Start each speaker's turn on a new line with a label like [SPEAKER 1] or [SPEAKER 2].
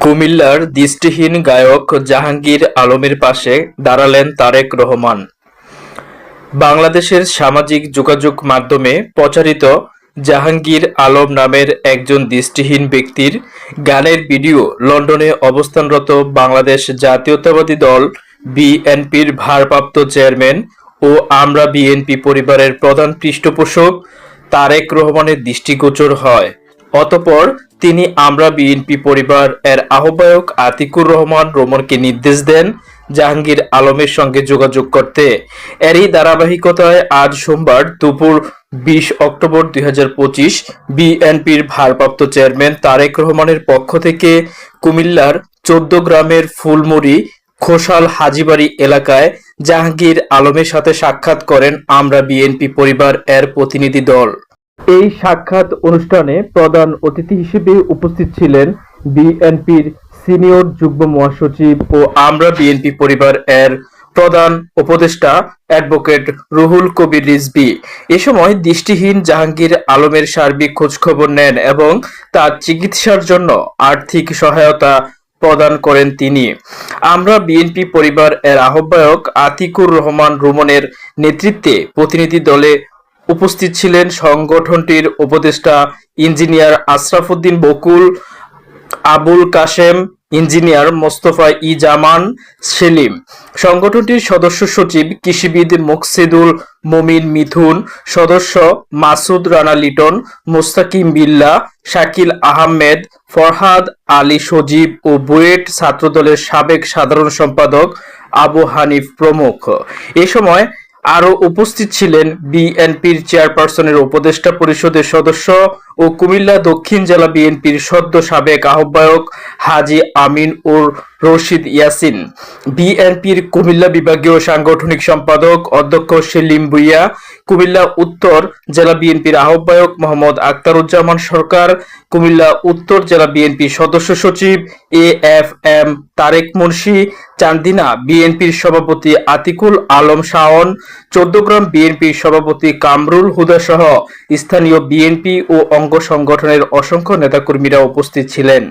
[SPEAKER 1] কুমিল্লার দৃষ্টিহীন গায়ক জাহাঙ্গীর আলমের পাশে দাঁড়ালেন তারেক রহমান। বাংলাদেশের সামাজিক যোগাযোগ মাধ্যমে প্রচারিত জাহাঙ্গীর আলম নামের একজন দৃষ্টিহীন ব্যক্তির গানের ভিডিও লন্ডনে অবস্থানরত বাংলাদেশ জাতীয়তাবাদী দল বিএনপির ভারপ্রাপ্ত চেয়ারম্যান ও আমরা বিএনপি পরিবারের প্রধান পৃষ্ঠপোষক তারেক রহমানের দৃষ্টিগোচর হয়। অতঃপর তিনি আমরা বিএনপি পরিবার এর আহ্বায়ক আতিকুর রহমান রোমনকে নির্দেশ দেন জাহাঙ্গীর আলমের সঙ্গে যোগাযোগ করতে। এরই ধারাবাহিকতায় আজ সোমবার দুপুর বিশ অক্টোবর দুই হাজার পঁচিশ বিএনপির ভারপ্রাপ্ত চেয়ারম্যান তারেক রহমানের পক্ষ থেকে কুমিল্লার চোদ্দ গ্রামের ফুলমুড়ি খোসাল হাজিবাড়ি এলাকায় জাহাঙ্গীর আলমের সাথে সাক্ষাৎ করেন আমরা বিএনপি পরিবার এর প্রতিনিধি দল। এই সাক্ষাৎ অনুষ্ঠানে প্রধান অতিথি হিসেবে উপস্থিত ছিলেন বিএনপির সিনিয়র যুগ্ম মহাসচিব ও আমরা বিএনপি পরিবার এর প্রধান উপদেষ্টা অ্যাডভোকেট রুহুল কবির রিজবি এ সময় দৃষ্টিহীন জাহাঙ্গীর আলমের সার্বিক খোঁজখবর নেন এবং তার চিকিৎসার জন্য আর্থিক সহায়তা প্রদান করেন তিনি। আমরা বিএনপি পরিবার এর আহ্বায়ক আতিকুর রহমান রুমনের নেতৃত্বে প্রতিনিধি দলে উপস্থিত ছিলেন সংগঠনটির উপদেষ্টা ইঞ্জিনিয়ার আশরাফুদ্দিন বকুল, আবুল কাশেম, ইঞ্জিনিয়ার মোস্তফা ই জামান সেলিম। সংগঠনটির সদস্য সচিব কৃষিবিদ মুকসিদুল মমিন মিথুন, সদস্য মাসুদ রানা লিটন, মুস্তাকিম বিল্লা, শাকিল আহমেদ, ফরহাদ আলী সজীব ও বুয়েট ছাত্রদলের সাবেক সাধারণ সম্পাদক আবু হানিফ প্রমুখ। এ সময় আরও উপস্থিত ছিলেন বিএনপির চেয়ারপারসনের উপদেষ্টা পরিষদের সদস্য ও কুমিল্লা দক্ষিণ জেলা বিএনপির সদ্য সাবেক আহ্বায়ক হাজি আমিন উর রশিদ ইয়াসিন। বিএনপির কুমিল্লা বিভাগীয় সাংগঠনিক সম্পাদক অধ্যক্ষ সেলিম ভুইয়া, কুমিল্লা উত্তর জেলা বিএনপির আহ্বায়ক মোহাম্মদ আক্তারুজ্জামান সরকার, কুমিল্লা উত্তর জেলা বিএনপি সদস্য সচিব A F M Tarek Munshi, Chandina বিএনপির সভাপতি আতিকুল আলম শাওন, চৌদ্দগ্রাম বিএনপির সভাপতি কামরুল হুদা সহ স্থানীয় বিএনপি ও অঙ্গ সংগঠনের অসংখ্য নেতাকর্মীরা উপস্থিত ছিলেন।